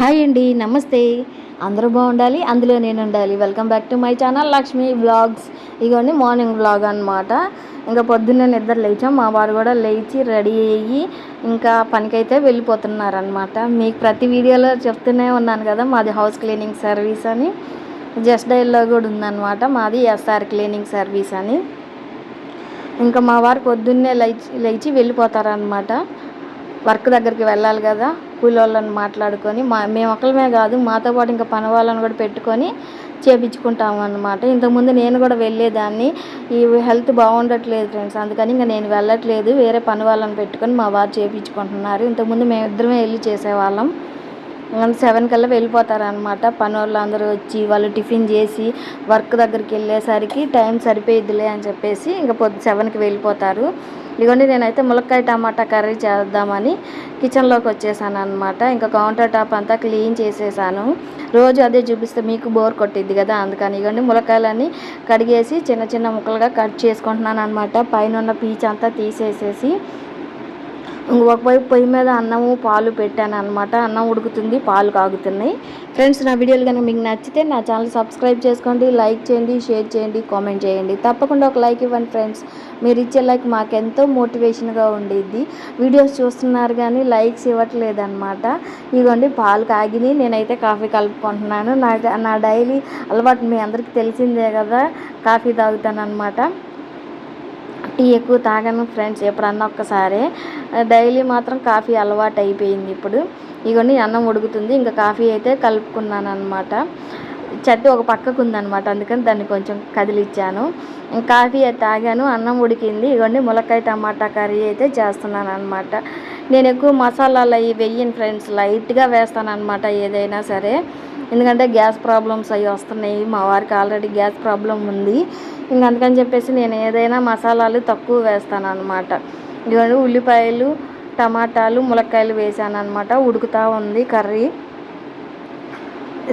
Hi అండి నమస్తే. అందరూ బాగుండాలి? అందులో నేను ఉండాలి welcome back to my channel Lakshmi blogs ఇగోండి మార్నింగ్ బ్లాగ్ అనమాట ఇంకా పొద్దున్నే నిద్ర లేచాం. మా వారు కూడా లేచి రెడీ అయ్యి ఇంకా పనికైతే వెళ్ళిపోతున్నారనమాట మీకు ప్రతి వీడియోలో చెప్తూనే ఉన్నాను కదా మాది హౌస్ క్లీనింగ్ సర్వీస్ అని. జస్ట్ డైల్లో కూడా ఉందన్నమాట. మాది ఎస్ఆర్ క్లీనింగ్ సర్వీస్ అని. ఇంకా మా వారు పొద్దున్నే లేచి లేచి వెళ్ళిపోతారనమాట వర్క్ దగ్గరికి వెళ్ళాలి కదా. కూలోళ్ళని మాట్లాడుకొని మా మేము ఒకళ్ళమే కాదు మాతో పాటు ఇంకా పని వాళ్ళని కూడా పెట్టుకొని చేపించుకుంటాము అనమాట ఇంతకుముందు నేను కూడా వెళ్ళేదాన్ని. ఈ హెల్త్ బాగుండట్లేదు ఫ్రెండ్స్ అందుకని ఇంకా నేను వెళ్ళట్లేదు. వేరే పని వాళ్ళని పెట్టుకొని మా వారు చేపించుకుంటున్నారు. ఇంతకుముందు మేము ఇద్దరమే వెళ్ళి చేసేవాళ్ళం. సెవెన్ కల్లా వెళ్ళిపోతారనమాట పని వాళ్ళు అందరూ వచ్చి వాళ్ళు టిఫిన్ చేసి వర్క్ దగ్గరికి వెళ్ళేసరికి టైం సరిపోయిద్దిలే అని చెప్పేసి ఇంకా పొద్దు సెవెన్కి వెళ్ళిపోతారు. ఇదిగోండి నేనైతే ములక్కాయ టమాటా కర్రీ చేద్దామని కిచెన్లోకి వచ్చేసాను అనమాట ఇంకా కౌంటర్ టాప్ అంతా క్లీన్ చేసేసాను. రోజు అదే చూపిస్తే మీకు బోర్ కొట్టిద్ది కదా అందుకని ఇవ్వండి ములక్కాయలన్నీ కడిగేసి చిన్న చిన్న ముక్కలుగా కట్ చేసుకుంటున్నాను అనమాట పైన ఉన్న పీచ్ అంతా తీసేసేసి ఒకవైపు పొయ్యి మీద అన్నము పాలు పెట్టాను అనమాట అన్నం ఉడుకుతుంది పాలు కాగుతున్నాయి. ఫ్రెండ్స్ నా వీడియోలు కనుక మీకు నచ్చితే నా ఛానల్ సబ్స్క్రైబ్ చేసుకోండి లైక్ చేయండి షేర్ చేయండి కామెంట్ చేయండి. తప్పకుండా ఒక లైక్ ఇవ్వండి ఫ్రెండ్స్ మీరు ఇచ్చే లైక్ మాకెంతో మోటివేషన్గా ఉండేది వీడియోస్ చూస్తున్నారు కానీ లైక్స్ ఇవ్వట్లేదు అనమాట ఇదిగోండి పాలు కాగిని నేనైతే కాఫీ కలుపుకుంటున్నాను. నా నా డైలీ అలవాటు మీ అందరికీ తెలిసిందే కదా కాఫీ తాగుతాను అనమాట టీ ఎక్కువ తాగను ఫ్రెండ్స్ ఎప్పుడన్నా ఒక్కసారి. డైలీ మాత్రం కాఫీ అలవాటు అయిపోయింది ఇప్పుడు. ఇగోండి అన్నం ఉడుకుతుంది. ఇంకా కాఫీ అయితే కలుపుకున్నాను అనమాట చెట్టు ఒక పక్కకు ఉందనమాట అందుకని దాన్ని కొంచెం కదిలిచ్చాను. కాఫీ తాగాను అన్నం ఉడికింది. ఇవన్నీ ములక్కాయ టమాటా కర్రీ అయితే చేస్తున్నాను అనమాట నేను ఎక్కువ మసాలాలు అవి వెయ్యను ఫ్రెండ్స్. లైట్గా వేస్తాను అనమాట ఏదైనా సరే. ఎందుకంటే గ్యాస్ ప్రాబ్లమ్స్ అవి వస్తున్నాయి. మా వారికి ఆల్రెడీ గ్యాస్ ప్రాబ్లం ఉంది. ఇంక అందుకని చెప్పేసి నేను ఏదైనా మసాలాలు తక్కువ వేస్తాను అనమాట ఇవన్నీ ఉల్లిపాయలు టమాటాలు ములక్కాయలు వేసాను అనమాట ఉడుకుతూ ఉంది కర్రీ.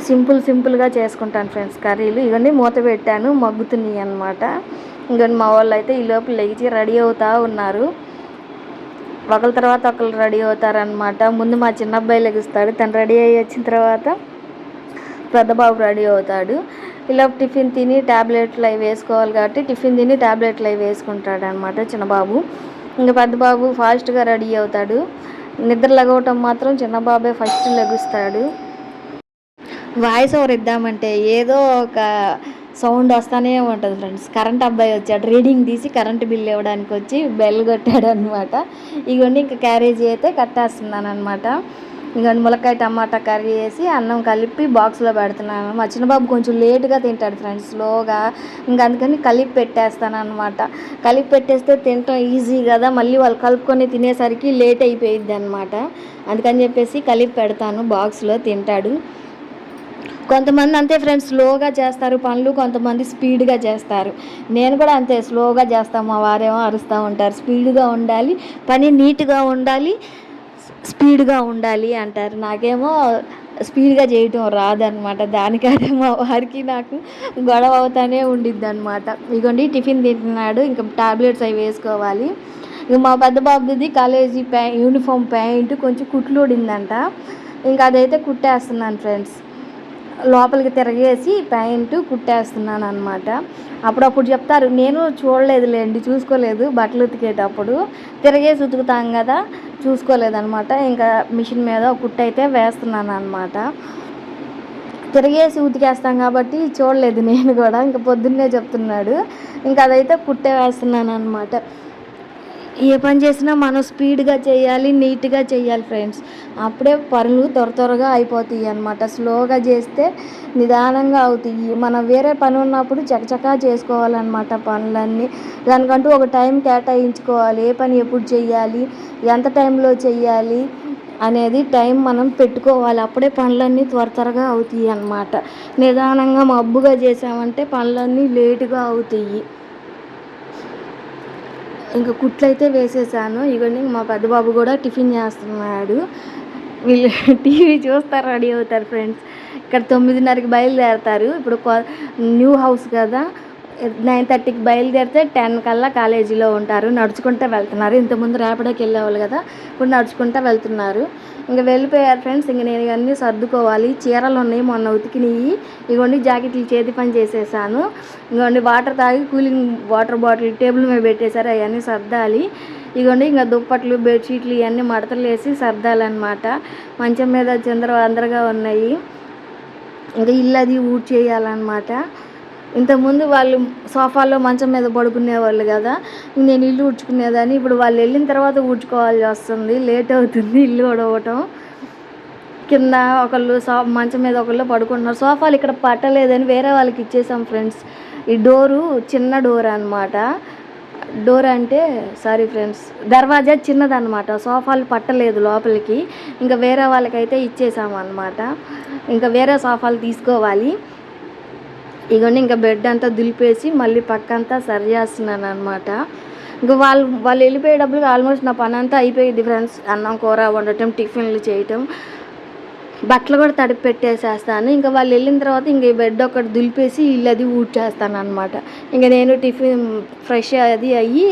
సింపుల్ సింపుల్గా చేసుకుంటాను ఫ్రెండ్స్ కర్రీలు. ఇవన్నీ మూత పెట్టాను మగ్గుతున్నాయి అనమాట ఇంకొని మా వాళ్ళు అయితే ఈ లోపు లేచి రెడీ అవుతూ ఉన్నారు. ఒకరి తర్వాత ఒకరు రెడీ అవుతారనమాట ముందు మా చిన్న అబ్బాయి లెగుస్తాడు తను రెడీ అయ్యి వచ్చిన తర్వాత పెద్దబాబు రెడీ అవుతాడు. ఇలా టిఫిన్ తిని ట్యాబ్లెట్లు అవి వేసుకోవాలి కాబట్టి టిఫిన్ తిని ట్యాబ్లెట్లు అవి వేసుకుంటాడు అనమాట చిన్నబాబు. ఇంకా పెద్దబాబు ఫాస్ట్గా రెడీ అవుతాడు. నిద్ర లగవటం మాత్రం చిన్నబాబే ఫస్ట్ లెగుస్తాడు. వాయిస్ ఓవర్ ఇద్దామంటే ఏదో ఒక సౌండ్ వస్తానే ఉంటుంది ఫ్రెండ్స్. కరెంట్ అబ్బాయి వచ్చాడు రీడింగ్ తీసి కరెంట్ బిల్ ఇవ్వడానికి వచ్చి బెల్ కొట్టాడు అనమాట ఇవన్నీ ఇంకా క్యారేజీ అయితే కట్టేస్తున్నాను అనమాట ఇంకా ములక్కాయ టమాటా కర్రీ వేసి అన్నం కలిపి బాక్స్లో పెడుతున్నాను. మా చిన్నబాబు కొంచెం లేట్గా తింటాడు ఫ్రెండ్స్ స్లోగా. ఇంకా అందుకని కలిపి పెట్టేస్తాను అనమాట కలిపి పెట్టేస్తే తినటం ఈజీ కదా మళ్ళీ వాళ్ళు కలుపుకొని తినేసరికి లేట్ అయిపోయిద్ది అనమాట అందుకని చెప్పేసి కలిపి పెడతాను బాక్స్లో తింటాడు. కొంతమంది అంతే ఫ్రెండ్స్ స్లోగా చేస్తారు పనులు కొంతమంది స్పీడ్గా చేస్తారు. నేను కూడా అంతే స్లోగా చేస్తాను మా వారేమో అరుస్తూ ఉంటారు. స్పీడ్గా ఉండాలి పని నీట్గా ఉండాలి స్పీడ్గా ఉండాలి అంటారు. నాకేమో స్పీడ్గా చేయటం రాదనమాట దానికంటే మా వారికి నాకు గొడవ అవుతానే ఉండిద్ది అనమాట ఇగోండి టిఫిన్ తింటున్నాడు ఇంకా టాబ్లెట్స్ అవి వేసుకోవాలి. ఇక మా పెద్ద బాబుది కాలేజీ ప్యా యూనిఫామ్ ప్యాంట్ కొంచెం కుట్లు ఉడిందంట ఇంకా అదైతే కుట్టేస్తున్నాను ఫ్రెండ్స్ లోపలికి తిరగేసి ప్యాంటు కుట్టేస్తున్నాను అనమాట అప్పుడప్పుడు చెప్తారు నేను చూడలేదులేండి చూసుకోలేదు బట్టలు ఉతికేటప్పుడు. తిరగేసి ఉతుకుతాం కదా చూసుకోలేదనమాట ఇంకా మిషన్ మీద కుట్టయితే వేస్తున్నాను అనమాట తిరిగేసి ఉతికేస్తాం కాబట్టి చూడలేదు నేను కూడా ఇంకా పొద్దున్నే చెప్తున్నాడు. ఇంకా అదైతే కుట్టే వేస్తున్నాను అనమాట ఏ పని చేసినా మనం స్పీడ్గా చేయాలి నీట్గా చేయాలి ఫ్రెండ్స్. అప్పుడే పనులు త్వర త్వరగా అయిపోతాయి అనమాట స్లోగా చేస్తే నిదానంగా అవుతాయి. మనం వేరే పని ఉన్నప్పుడు చకచకా చేసుకోవాలన్నమాట పనులన్నీ. దానికంటూ ఒక టైం కేటాయించుకోవాలి. ఏ పని ఎప్పుడు చేయాలి ఎంత టైంలో చేయాలి అనేది టైం మనం పెట్టుకోవాలి. అప్పుడే పనులన్నీ త్వర త్వరగా అవుతాయి అన్నమాట. నిదానంగా మబ్బుగా చేసామంటే పనులన్నీ లేటుగా అవుతాయి. ఇంకా కుట్లు అయితే వేసేసాను ఇవన్నీ మా పెద్ద బాబు కూడా టిఫిన్ చేస్తున్నాడు. వీళ్ళు టీవీ చూస్తారు రెడీ అవుతారు ఫ్రెండ్స్. ఇక్కడ తొమ్మిదిన్నరకి బయలుదేరతారు. ఇప్పుడు న్యూ హౌస్ కదా. నైన్ థర్టీకి బయలుదేరితే టెన్ కల్లా కాలేజీలో ఉంటారు. నడుచుకుంటూ వెళ్తున్నారు. ఇంతకుముందు రేపటికి వెళ్ళేవాళ్ళు కదా ఇప్పుడు నడుచుకుంటూ వెళ్తున్నారు. ఇంకా వెళ్ళిపోయారు ఫ్రెండ్స్. ఇంక నేను ఇవన్నీ సర్దుకోవాలి. చీరలు ఉన్నాయి మొన్న ఉతికినవి. ఇగోండి జాకెట్లు చేతి పని చేసేసాను. ఇగోండి వాటర్ తాగి కూలింగ్ వాటర్ బాటిల్ టేబుల్ మీద పెట్టేశారు. అవన్నీ సర్దాలి. ఇగోండి ఇంకా దుప్పట్లు బెడ్షీట్లు ఇవన్నీ మడతలు వేసి సర్దాలన్నమాట. మంచం మీద చంద్ర అందరగా ఉన్నాయి. ఇంకా ఇల్లు అది ఊడ్ చేయాలన్నమాట ఇంతకుముందు వాళ్ళు సోఫాలో మంచం మీద పడుకునేవాళ్ళు కదా నేను ఇల్లు ఊడ్చుకునేదాన్ని ఇప్పుడు వాళ్ళు వెళ్ళిన తర్వాత ఊడ్చుకోవాల్సి వస్తుంది లేట్ అవుతుంది ఇల్లు ఉడవటం కింద ఒకళ్ళు సో మంచం మీద ఒకళ్ళు పడుకుంటున్నారు. సోఫాలు ఇక్కడ పట్టలేదని వేరే వాళ్ళకి ఇచ్చేసాం ఫ్రెండ్స్. ఈ డోరు చిన్న డోర్ అనమాట డోర్ అంటే సారీ ఫ్రెండ్స్ దర్వాజా చిన్నదన్నమాట. సోఫాలు పట్టలేదు లోపలికి. ఇంకా వేరే వాళ్ళకైతే ఇచ్చేసాం అనమాట ఇంకా వేరే సోఫాలు తీసుకోవాలి. ఇగోండి ఇంకా బెడ్ అంతా దులిపేసి మళ్ళీ పక్కంతా సరి చేస్తున్నాను అనమాట ఇంకా వాళ్ళు వాళ్ళు వెళ్ళిపోయేటప్పుడు ఆల్మోస్ట్ నా పని అంతా అయిపోయింది ఫ్రెండ్స్ అన్నం కూర వండటం టిఫిన్లు చేయటం. బట్టలు కూడా తడిపి పెట్టేసేస్తాను. ఇంకా వాళ్ళు వెళ్ళిన తర్వాత ఇంక ఈ బెడ్ ఒకటి దులిపేసి ఇల్లు అది ఊడ్చేస్తాను అనమాట ఇంకా నేను టిఫిన్ ఫ్రెష్ అది అయ్యి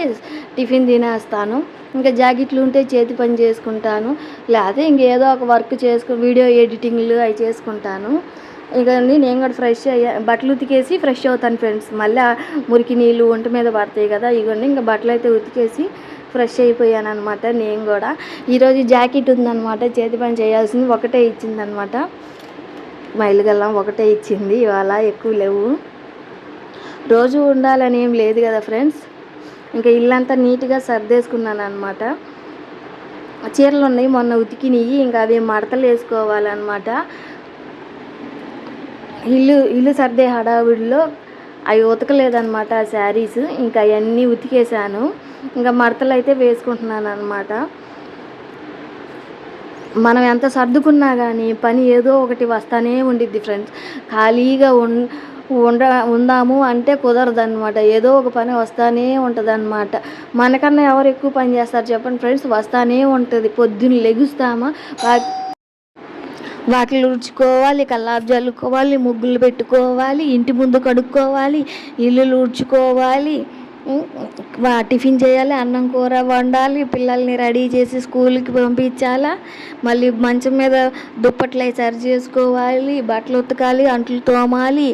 టిఫిన్ తినేస్తాను. ఇంకా జాకెట్లు ఉంటే చేతి పని చేసుకుంటాను. లేకపోతే ఇంకేదో ఒక వర్క్ చేసుకు వీడియో ఎడిటింగ్లు అవి చేసుకుంటాను. ఇక నేను కూడా ఫ్రెష్ అయ్యా. బట్టలు ఉతికేసి ఫ్రెష్ అవుతాను ఫ్రెండ్స్ మళ్ళీ మురికి నీళ్ళు ఒంటి మీద పడతాయి కదా ఇవన్నీ ఇంకా బట్టలు అయితే ఉతికేసి ఫ్రెష్ అయిపోయాను అనమాట నేను కూడా. ఈరోజు జాకెట్ ఉందన్నమాట చేతి పని చేయాల్సింది ఒకటే ఇచ్చిందనమాట మైలుగల్లం ఒకటే ఇచ్చింది ఇవాళ ఎక్కువ లేవు. రోజు ఉండాలని ఏం లేదు కదా ఫ్రెండ్స్ ఇంకా ఇల్లంతా నీట్గా సర్దేసుకున్నాను అనమాట చీరలు ఉన్నాయి మొన్న ఉతికినవి ఇంకా అవి మడతలు వేసుకోవాలన్నమాట. ఇల్లు ఇల్లు సర్దే హడావిడిలో అవి ఉతకలేదనమాట ఆ శారీస్. ఇంకా అవన్నీ ఉతికేసాను ఇంకా మడతలు అయితే వేసుకుంటున్నాను అనమాట మనం ఎంత సర్దుకున్నా కానీ పని ఏదో ఒకటి వస్తానే ఉండిద్ది ఫ్రెండ్స్. ఖాళీగా ఉన్ ఉండ ఉందాము అంటే కుదరదనమాట ఏదో ఒక పని వస్తానే ఉంటుందన్నమాట. మనకన్నా ఎవరు ఎక్కువ పని చేస్తారు చెప్పండి ఫ్రెండ్స్? వస్తానే ఉంటుంది. పొద్దున్న లెగుస్తామా? వాకిలు ఊడ్చుకోవాలి కల్లాపు చల్లుకోవాలి ముగ్గులు పెట్టుకోవాలి ఇంటి ముందు కడుక్కోవాలి ఇల్లు ఊడ్చుకోవాలి టిఫిన్ చేయాలి అన్నం కూర వండాలి పిల్లల్ని రెడీ చేసి స్కూల్కి పంపించాలా మళ్ళీ మంచం మీద దుప్పట్లు సరి చేసుకోవాలి బట్టలు ఉతకాలి అంట్లు తోమాలి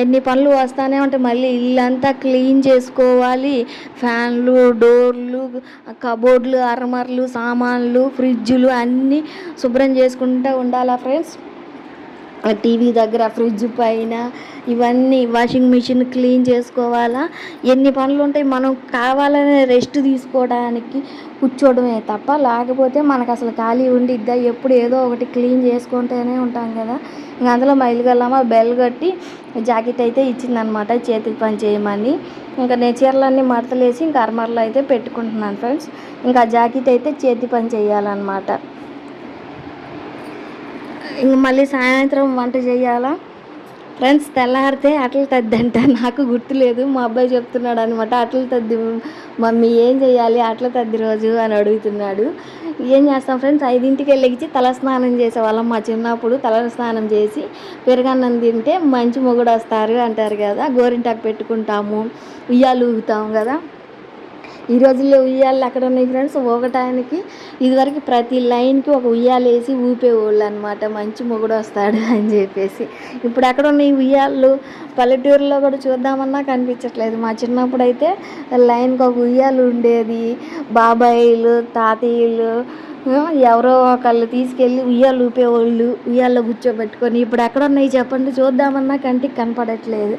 ఎన్ని పనులు వస్తానే ఉంటాయి. మళ్ళీ ఇల్లంతా క్లీన్ చేసుకోవాలి. ఫ్యాన్లు డోర్లు కబోర్డ్లు అరమర్లు సామాన్లు ఫ్రిడ్జ్లు అన్నీ శుభ్రం చేసుకుంటూ ఉండాలా ఫ్రెండ్స్? టీవీ దగ్గర ఫ్రిడ్జ్ పైన ఇవన్నీ వాషింగ్ మిషన్ క్లీన్ చేసుకోవాలా? ఎన్ని పనులు ఉంటాయి మనం కావాలనే రెస్ట్ తీసుకోవడానికి కూర్చోవడమే తప్ప లేకపోతే మనకు అసలు ఖాళీ ఉండిద్దా? ఎప్పుడు ఏదో ఒకటి క్లీన్ చేసుకుంటూనే ఉంటాం కదా. ఇంక అందులో మైలుగల్లమ్మ బెల్ కట్టి జాకెట్ అయితే ఇచ్చిందనమాట చేతికి పని చేయమని. ఇంకా నేను చీరలన్నీ మడతలేసి ఇంకా అర్మర్లో అయితే పెట్టుకుంటున్నాను ఫ్రెండ్స్. ఇంకా జాకెట్ అయితే చేతి పని చేయాలన్నమాట. ఇంక మళ్ళీ సాయంత్రం వంట చేయాలా? ఫ్రెండ్స్ తెల్లారితే అట్ల తద్ది అంట నాకు గుర్తులేదు. మా అబ్బాయి చెప్తున్నాడు అనమాట అట్ల తద్ది మమ్మీ ఏం చేయాలి అట్ల తద్ది రోజు అని అడుగుతున్నాడు. ఏం చేస్తాం ఫ్రెండ్స్ ఐదింటికి లెగిచి తల స్నానం చేసేవాళ్ళం మా చిన్నప్పుడు. తల స్నానం చేసి పెరుగన్నం తింటే మంచి మొగుడు వస్తారు అంటారు కదా. గోరింటాకు పెట్టుకుంటాము ఉయ్యాలు ఊగుతాం కదా. ఈ రోజుల్లో ఉయ్యాలు అక్కడ ఉన్నాయి ఫ్రెండ్స్ ఒకటానికి ఇదివరకు ప్రతి లైన్కి ఒక ఉయ్యాలు వేసి ఊపేవాళ్ళు అనమాట మంచి మొగుడు వస్తాడు అని చెప్పేసి. ఇప్పుడు అక్కడ ఉన్న ఈ ఉయ్యాళ్ళు పల్లెటూరులో కూడా చూద్దామన్నా కనిపించట్లేదు. మా చిన్నప్పుడు అయితే లైన్కి ఒక ఉయ్యాలు ఉండేది. బాబాయిలు తాతయ్యలు ఎవరో ఒకళ్ళు తీసుకెళ్ళి ఉయ్యాలు ఊపేవాళ్ళు ఉయ్యాల్లో కూర్చోబెట్టుకొని. ఇప్పుడు ఎక్కడ ఉన్నాయి చెప్పండి చూద్దామన్నా కంటికి కనపడట్లేదు.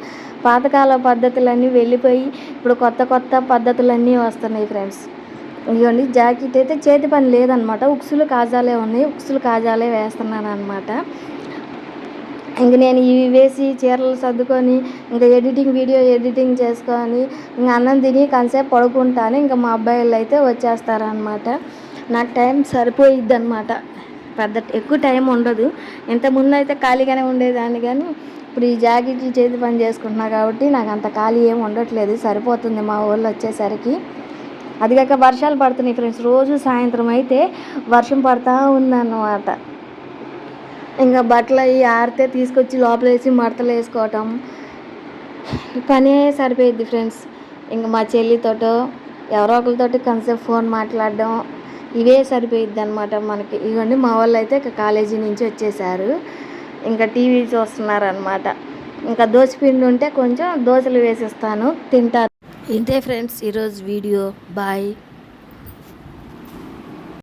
పాతకాల పద్ధతులన్నీ వెళ్ళిపోయి ఇప్పుడు కొత్త కొత్త పద్ధతులన్నీ వస్తున్నాయి ఫ్రెండ్స్. ఇదిగోండి జాకెట్ అయితే చేతి పని లేదనమాట. ఉక్సులు కాజాలే ఉన్నాయి. ఉక్సులు కాజాలే వేస్తున్నాను అనమాట. ఇంక నేను ఇవి వేసి చీరలు సర్దుకొని ఇంకా ఎడిటింగ్ వీడియో ఎడిటింగ్ చేసుకొని ఇంకా అన్నం తిని కాసేపు పడుకుంటాను. ఇంకా మా అబ్బాయిలు అయితే వచ్చేస్తారనమాట. నాకు టైం సరిపోయిద్ది అనమాట పెద్ద ఎక్కువ టైం ఉండదు. ఇంతకుముందు అయితే ఖాళీగానే ఉండేదాన్ని కానీ ఇప్పుడు ఈ జాకెట్లు చేతి పని చేసుకుంటున్నా కాబట్టి నాకు అంత ఖాళీ ఏం ఉండట్లేదు. సరిపోతుంది మా ఊళ్ళో వచ్చేసరికి. అది కాక వర్షాలు పడుతున్నాయి ఫ్రెండ్స్. రోజు సాయంత్రం అయితే వర్షం పడతా ఉందన్నమాట. ఇంకా బట్టలు అవి ఆరితే తీసుకొచ్చి లోపల వేసి మడతలు వేసుకోవటం. పని పనే సరిపోయిద్ది ఫ్రెండ్స్. ఇంకా మా చెల్లితోటో ఎవరో ఒకరితోటి కన్సెప్ట్ ఫోన్ మాట్లాడడం ఇవే సరిపోయిద్ది అనమాట మనకి. ఇవన్నీ మా వాళ్ళు అయితే ఇక కాలేజీ నుంచి వచ్చేసారు. ఇంకా టీవీ చూస్తున్నారు అనమాట ఇంకా దోశ పిండి ఉంటే కొంచెం దోశలు వేసిస్తాను తింటారు ఇంతే ఫ్రెండ్స్ ఈరోజు వీడియో. బాయ్.